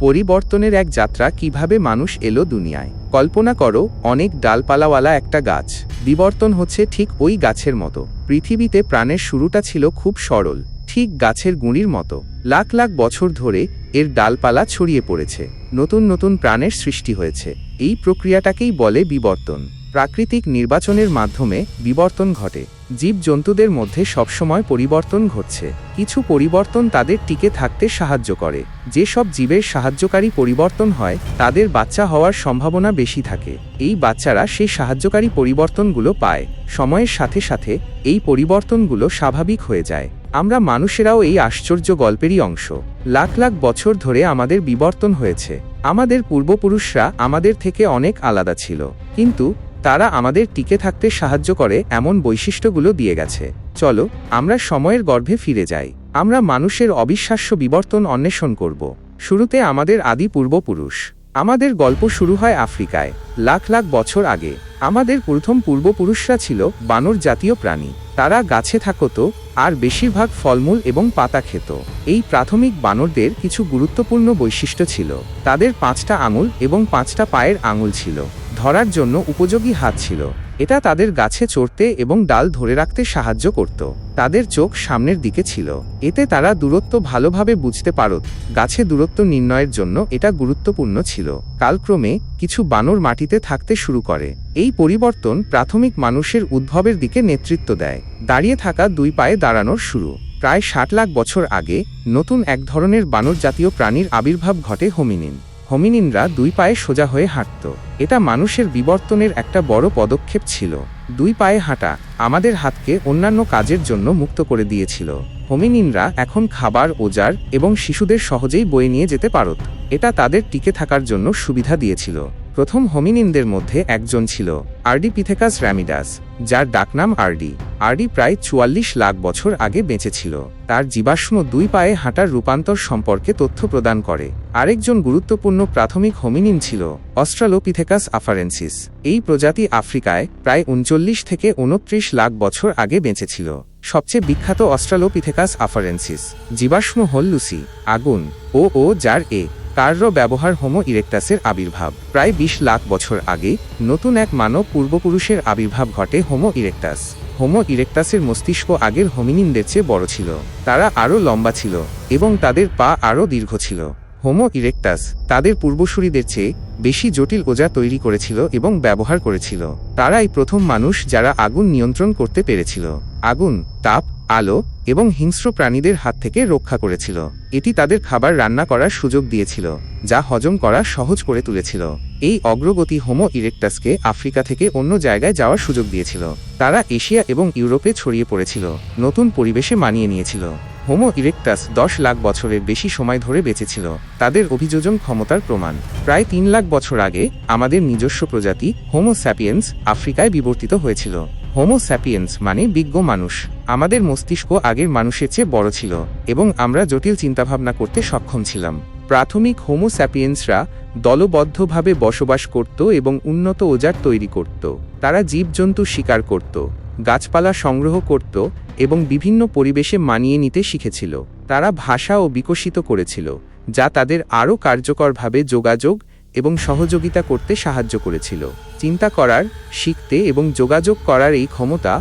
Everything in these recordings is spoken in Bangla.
পরিবর্তনের এক যাত্রা কীভাবে মানুষ এলো দুনিয়ায়। কল্পনা করো, অনেক ডালপালাওয়ালা একটা গাছ। বিবর্তন হচ্ছে ঠিক ওই গাছের মতো। পৃথিবীতে প্রাণের শুরুটা ছিল খুব সরল, ঠিক গাছের গুঁড়ির মতো। লাখ লাখ বছর ধরে এর ডালপালা ছড়িয়ে পড়েছে। নতুন নতুন প্রাণের সৃষ্টি হয়েছে। এই প্রক্রিয়াটাকেই বলে বিবর্তন। প্রাকৃতিক নির্বাচনের মাধ্যমে বিবর্তন ঘটে। জীবজন্তুদের মধ্যে সবসময় পরিবর্তন ঘটছে। কিছু পরিবর্তন তাদের টিকে থাকতে সাহায্য করে। যেসব জীবের সাহায্যকারী পরিবর্তন হয়, তাদের বাচ্চা হওয়ার সম্ভাবনা বেশি থাকে। এই বাচ্চারা সেই সাহায্যকারী পরিবর্তনগুলো পায়। সময়ের সাথে সাথে এই পরিবর্তনগুলো স্বাভাবিক হয়ে যায়। আমরা মানুষেরাও এই আশ্চর্য গল্পেরই অংশ। লাখ লাখ বছর ধরে আমাদের বিবর্তন হয়েছে। আমাদের পূর্বপুরুষরা আমাদের থেকে অনেক আলাদা ছিল। কিন্তু তারা আমাদের টিকে থাকতে সাহায্য করে এমন বৈশিষ্ট্যগুলো দিয়ে গেছে। চলো, আমরা সময়ের গর্ভে ফিরে যাই। আমরা মানুষের অবিশ্বাস্য বিবর্তন অন্বেষণ করব। শুরুতে আমাদের আদি পূর্বপুরুষ। আমাদের গল্প শুরু হয় আফ্রিকায়, লাখ লাখ বছর আগে। আমাদের প্রথম পূর্বপুরুষরা ছিল বানর জাতীয় প্রাণী। তারা গাছে থাকতো, আর বেশিরভাগ ফলমূল এবং পাতা খেত। এই প্রাথমিক বানরদের কিছু গুরুত্বপূর্ণ বৈশিষ্ট্য ছিল। তাদের পাঁচটা আঙুল এবং পাঁচটা পায়ের আঙুল ছিল। ধরার জন্য উপযোগী হাত ছিল। এটা তাদের গাছে চড়তে এবং ডাল ধরে রাখতে সাহায্য করত। তাদের চোখ সামনের দিকে ছিল। এতে তারা দূরত্ব ভালোভাবে বুঝতে পারত। গাছে দূরত্ব নির্ণয়ের জন্য এটা গুরুত্বপূর্ণ ছিল। কালক্রমে কিছু বানর মাটিতে থাকতে শুরু করে। এই পরিবর্তন প্রাথমিক মানুষের উদ্ভবের দিকে নেতৃত্ব দেয়। দাঁড়িয়ে থাকা দুই পায়ে দাঁড়ানোর শুরু। প্রায় ষাট লাখ বছর আগে নতুন এক ধরনের বানর জাতীয় প্রাণীর আবির্ভাব ঘটে হোমিনিন। হোমিনিনরা দুই পায়ে সোজা হয়ে হাঁটত। এটা মানুষের বিবর্তনের একটা বড় পদক্ষেপ ছিল। দুই পায়ে হাঁটা আমাদের হাতকে অন্যান্য কাজের জন্য মুক্ত করে দিয়েছিল। হোমিনিনরা এখন খাবার, ওজার এবং শিশুদের সহজেই বয়ে নিয়ে যেতে পারত। এটা তাদের টিকে থাকার জন্য সুবিধা দিয়েছিল। প্রথম হোমিনিনদের মধ্যে একজন ছিল, আরডি পিথেকাস র্যামিডাস, যার ডাকনাম আরডি। আরডি প্রায় চুয়াল্লিশ লাখ বছর আগে বেঁচেছিল। তার জীবাশ্ম দুই পায়ে হাঁটার রূপান্তর সম্পর্কে তথ্য প্রদান করে। আরেকজন গুরুত্বপূর্ণ প্রাথমিক হোমিনিন ছিল, অস্ট্রালোপিথেকাস আফারেন্সিস। এই প্রজাতি আফ্রিকায় প্রায় উনচল্লিশ থেকে উনত্রিশ লাখ বছর আগে বেঁচেছিল। সবচেয়ে বিখ্যাত অস্ট্রালোপিথেকাস আফারেন্সিস, জীবাশ্ম হল্লুসি আগুন, ও ও যার এ কার্য ব্যবহার হোমো ইরেকটাসের আবির্ভাব। প্রায় বিশ লাখ বছর আগে, নতুন এক মানব পূর্বপুরুষের আবির্ভাব ঘটে হোমো ইরেকটাস হোমো ইরেকটাসের মস্তিষ্ক আগের হোমিনিনদের চেয়ে বড় ছিল। তারা আরও লম্বা ছিল এবং তাদের পা আরও দীর্ঘ ছিল। হোমো ইরেকটাস তাদের পূর্বসূরিদের চেয়ে বেশি জটিল ওজা তৈরি করেছিল এবং ব্যবহার করেছিল। তারাই প্রথম মানুষ যারা আগুন নিয়ন্ত্রণ করতে পেরেছিল। আগুন, তাপ আলো এবং হিংস্র প্রাণীদের হাত থেকে রক্ষা করেছিল। এটি তাদের খাবার রান্না করার সুযোগ দিয়েছিল, যা হজম করা সহজ করে তুলেছিল। এই অগ্রগতি হোমো ইরেকটাসকে আফ্রিকা থেকে অন্য জায়গায় যাওয়ার সুযোগ দিয়েছিল। তারা এশিয়া এবং ইউরোপে ছড়িয়ে পড়েছিল, নতুন পরিবেশে মানিয়ে নিয়েছিল। হোমো ইরেকটাস দশ লাখ বছরের বেশি সময় ধরে বেঁচেছিল। তাদের অভিযোজন ক্ষমতার প্রমাণ। প্রায় তিন লাখ বছর আগে, আমাদের নিজস্ব প্রজাতি, হোমো স্যাপিয়েন্স, আফ্রিকায় বিবর্তিত হয়েছিল। হোমো স্যাপিয়েন্স মানে বিজ্ঞ মানুষ। আমাদের মস্তিষ্ক আগের মানুষের চেয়ে বড় ছিল এবং আমরা জটিল চিন্তাভাবনা করতে সক্ষম ছিলাম। প্রাথমিক হোমো স্যাপিয়েন্সরা দলবদ্ধভাবে বসবাস করত এবং উন্নত ওজার তৈরি করত। তারা জীবজন্তু শিকার করত, গাছপালা সংগ্রহ করত এবং বিভিন্ন পরিবেশে মানিয়ে নিতে শিখেছিল। তারা ভাষা ও বিকশিত করেছিল, যা তাদের আরও কার্যকরভাবে যোগাযোগ এবং সহযোগিতা করতে সাহায্য করেছিল। চিন্তা করার, শিখতে এবং যোগাযোগ করার এই ক্ষমতা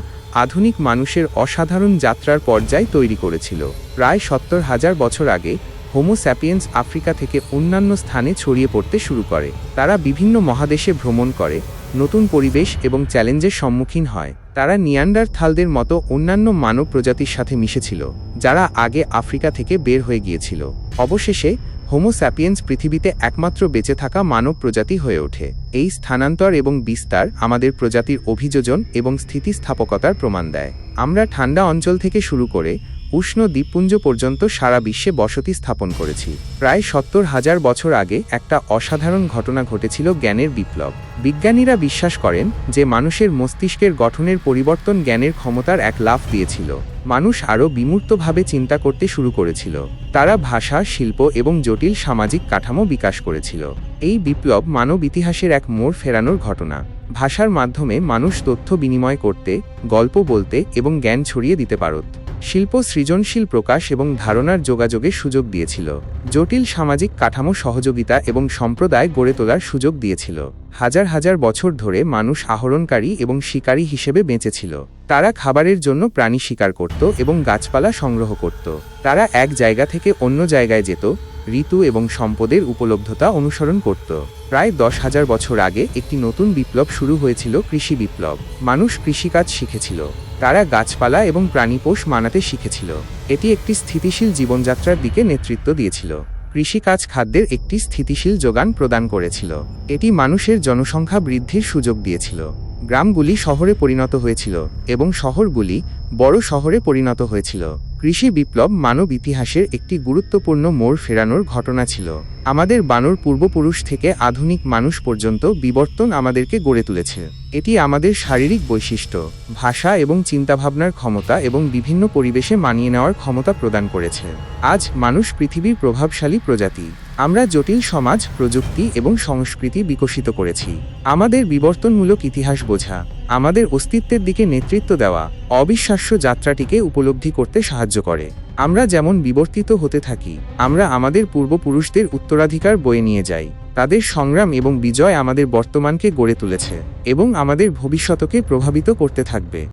আধুনিক মানুষের অসাধারণ যাত্রার পর্যায় তৈরি করেছিল। প্রায় সত্তর হাজার বছর আগে হোমো স্যাপিয়েন্স আফ্রিকা থেকে অন্যান্য স্থানে ছড়িয়ে পড়তে শুরু করে। তারা বিভিন্ন মহাদেশে ভ্রমণ করে, নতুন পরিবেশ এবং চ্যালেঞ্জের সম্মুখীন হয়। তারা নিয়ান্ডার থালদের মতো অন্যান্য মানব প্রজাতির সাথে মিশেছিল, যারা আগে আফ্রিকা থেকে বের হয়ে গিয়েছিল। অবশেষে হোমো স্যাপিয়েন্স পৃথিবীতে একমাত্র বেঁচে থাকা মানব প্রজাতি হয়ে ওঠে। এই স্থানান্তর এবং বিস্তার আমাদের প্রজাতির অভিযোজন এবং স্থিতিস্থাপকতার প্রমাণ দেয়। আমরা ঠান্ডা অঞ্চল থেকে শুরু করে উষ্ণ দ্বীপপুঞ্জ পর্যন্ত সারা বিশ্বে বসতি স্থাপন করেছি। প্রায় সত্তর হাজার বছর আগে একটা অসাধারণ ঘটনা ঘটেছিল জ্ঞানের বিপ্লব। বিজ্ঞানীরা বিশ্বাস করেন যে মানুষের মস্তিষ্কের গঠনের পরিবর্তন জ্ঞানের ক্ষমতার এক লাফ দিয়েছিল। মানুষ আরও বিমূর্তভাবে চিন্তা করতে শুরু করেছিল। তারা ভাষা, শিল্প এবং জটিল সামাজিক কাঠামো বিকাশ করেছিল। এই বিপ্লব মানব ইতিহাসের এক মোড় ফেরানোর ঘটনা। ভাষার মাধ্যমে মানুষ তথ্য বিনিময় করতে, গল্প বলতে এবং জ্ঞান ছড়িয়ে দিতে পারত। শিল্প সৃজনশীল প্রকাশ এবং ধারণার যোগাযোগের সুযোগ দিয়েছিল। জটিল সামাজিক কাঠামো সহযোগিতা এবং সম্প্রদায় গড়ে তোলার সুযোগ দিয়েছিল। হাজার হাজার বছর ধরে মানুষ আহরণকারী এবং শিকারী হিসেবে বেঁচেছিল। তারা খাবারের জন্য প্রাণী শিকার করত এবং গাছপালা সংগ্রহ করত। তারা এক জায়গা থেকে অন্য জায়গায় যেত ঋতু এবং সম্পদের উপলব্ধতা অনুসরণ করত। প্রায় দশ হাজার বছর আগে একটি নতুন বিপ্লব শুরু হয়েছিল কৃষি বিপ্লব। মানুষ কৃষিকাজ শিখেছিল। তারা গাছপালা এবং প্রাণীপোষ মানাতে শিখেছিল। এটি একটি স্থিতিশীল জীবনযাত্রার দিকে নেতৃত্ব দিয়েছিল। কৃষিকাজ খাদ্যের একটি স্থিতিশীল যোগান প্রদান করেছিল। এটি মানুষের জনসংখ্যা বৃদ্ধির সুযোগ দিয়েছিল। গ্রামগুলি শহরে পরিণত হয়েছিল এবং শহরগুলি বড় শহরে পরিণত হয়েছিল। কৃষি বিপ্লব মানব ইতিহাসের একটি গুরুত্বপূর্ণ মোড় ফেরানোর ঘটনা ছিল। আমাদের বানর পূর্বপুরুষ থেকে আধুনিক মানুষ পর্যন্ত বিবর্তন আমাদেরকে গড়ে তুলেছে। এটি আমাদের শারীরিক বৈশিষ্ট্য, ভাষা এবং চিন্তাভাবনার ক্ষমতা এবং বিভিন্ন পরিবেশে মানিয়ে নেওয়ার ক্ষমতা প্রদান করেছে। আজ মানুষ পৃথিবীর প্রভাবশালী প্রজাতি। আমরা জটিল সমাজ, প্রযুক্তি এবং সংস্কৃতি বিকশিত করেছি। আমাদের বিবর্তনমূলক ইতিহাস বোঝা, আমাদের অস্তিত্বের দিকে নেতৃত্ব দেওয়া, অবিশ্বাস্য যাত্রাটিকে উপলব্ধি করতে সাহায্য করে। আমরা যেমন বিবর্তিত হতে থাকি, আমরা আমাদের পূর্বপুরুষদের উত্তরাধিকার বয়ে নিয়ে যাই। তাদের সংগ্রাম এবং বিজয় আমাদের বর্তমানকে গড়ে তুলেছে এবং আমাদের ভবিষ্যতকে প্রভাবিত করতে থাকবে।